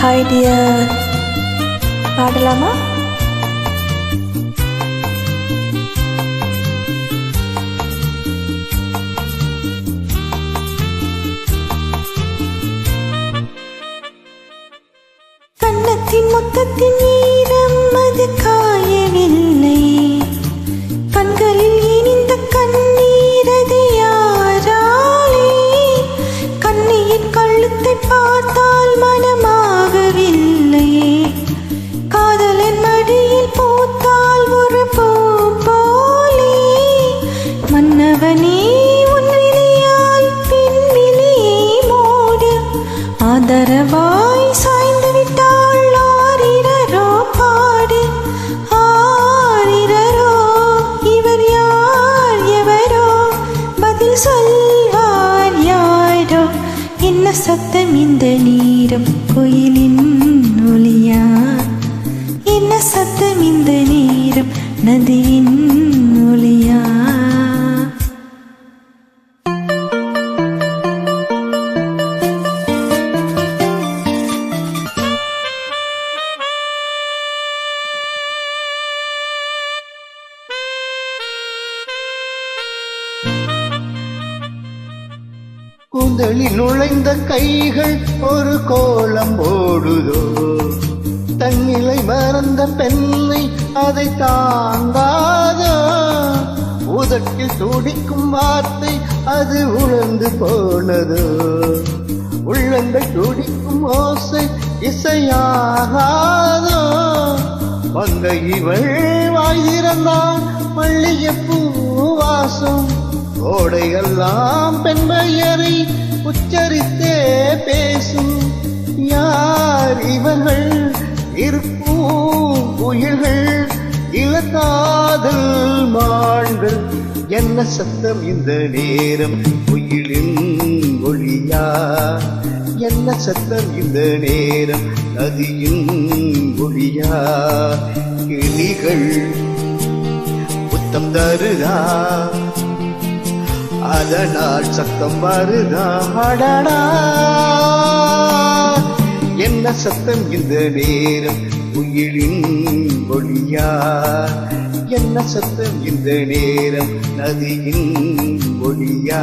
Hi dear பாடலாமா? கண்ணத்தின் மொத்தத்தின் ஆதரவாய் சாய்ந்து விட்டாள் ஆரிரரோ பாடி. ஆரிரரோ இவர் யார் எவரோ? பதில் சொல்வார் யாரோ? என்ன சத்தம் இந்த நீரம் கோயிலின் கூந்தலில் நுழைந்த கைகள் ஒரு கோலம் போடுதோ? தன்னிலை மறந்த பெண்ணை அதை தாங்காதோ? உதட்டில் துடிக்கும் வார்த்தை அது உழந்து போனதோ? உள்ளங்கள் துடிக்கும் ஓசை இசையாகாதோ? வந்த இவள் வாய்திறந்தான் மல்லிகைப்பூ வாசம் கோடையெல்லாம் பெண் பெயரை உச்சரித்தே பேசும் யார் இவர்கள்? இருக்கும் புயல்கள் இலக்காதல் மாண்கள் என்ன சத்தம் இந்த நேரம்? புயலின் ஒளியா? என்ன சத்தம் இந்த நேரம்? நதியின் ஒளியா? கிளிகள் புத்தம் தருதா? அதனால் சத்தம் வருதா? அடடா. என்ன சத்தம் இந்த நேரம்? உயிரின் ஒளியா? என்ன சத்தம் இந்த நேரம்? நதியின் ஒளியா?